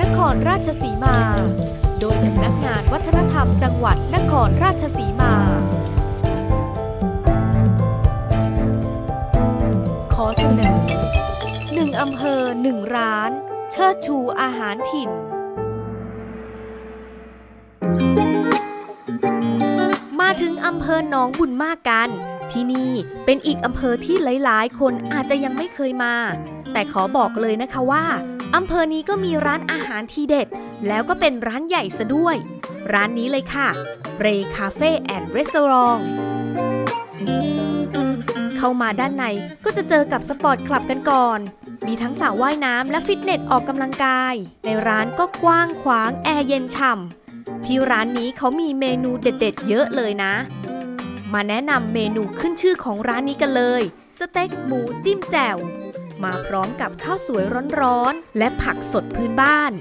นครราชสีมา โดยสำนักงานวัฒนธรรมจังหวัดนครราชสีมา ขอเสนอหนึ่งอำเภอหนึ่งร้าน เชิดชูอาหารถิ่นมาถึงอำเภอหนองบุญมากกัน ที่นี่เป็นอีกอำเภอที่หลาย ๆ คนอาจจะยังไม่เคยมา แต่ขอบอกเลยนะคะว่า อำเภอนี้ก็มีร้านอาหารทีเด็ด แล้วก็เป็นร้านใหญ่ซะด้วย ร้านนี้เลยค่ะ เรคาเฟ่แอนด์รีสอร์ทเข้ามาด้านในก็จะเจอกับสปอร์ตคลับกันก่อน มีทั้งสระว่ายน้ำและฟิตเนสออกกำลังกาย ในร้านก็กว้างขวางแอร์เย็นฉ่ำที่ร้านนี้เขามีเมนูเด็ด ๆ เยอะเลยนะ มาแนะนำเมนูขึ้นชื่อของร้านนี้กันเลย สเต็กหมูจิ้มแจ่ว มาพร้อมกับข้าวสวยร้อนๆ และผักสดพื้นบ้าน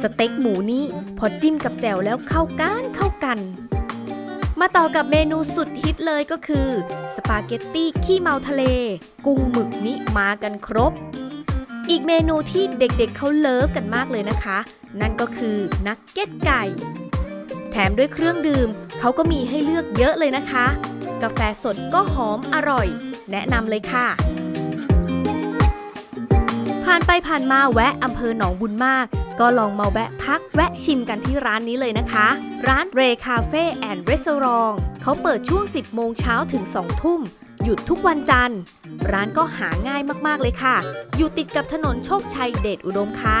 สเต็กหมูนี้พอจิ้มกับแจ่วแล้วเข้ากันเข้ากัน มาต่อกับเมนูสุดฮิตเลยก็คือ สปาเกตตี้ขี้เมาทะเล กุ้งหมึกนี้มากันครบ อีกเมนูที่เด็กๆเขาเลิฟกันมากเลยนะคะ นั่นก็คือนักเก็ตไก่ แถมด้วยเครื่องดื่มเขาก็มีให้เลือกเยอะเลยนะคะ กาแฟสดก็หอมอร่อย แนะนำเลยค่ะ ผ่านไปผ่านมาแวะอำเภอหนองบุญมาก ก็ลองมาแวะพักแวะชิมกันที่ร้านนี้เลยนะคะ ร้านเรคาเฟ่แอนด์รีสอร์ทเขาเปิดช่วง 10 โมงเช้าถึง 2 ทุ่ม หยุดทุกวันจันทร์ ร้านก็หาง่ายมากๆเลยค่ะ อยู่ติดกับถนนโชคชัยเดชอุดมค่ะ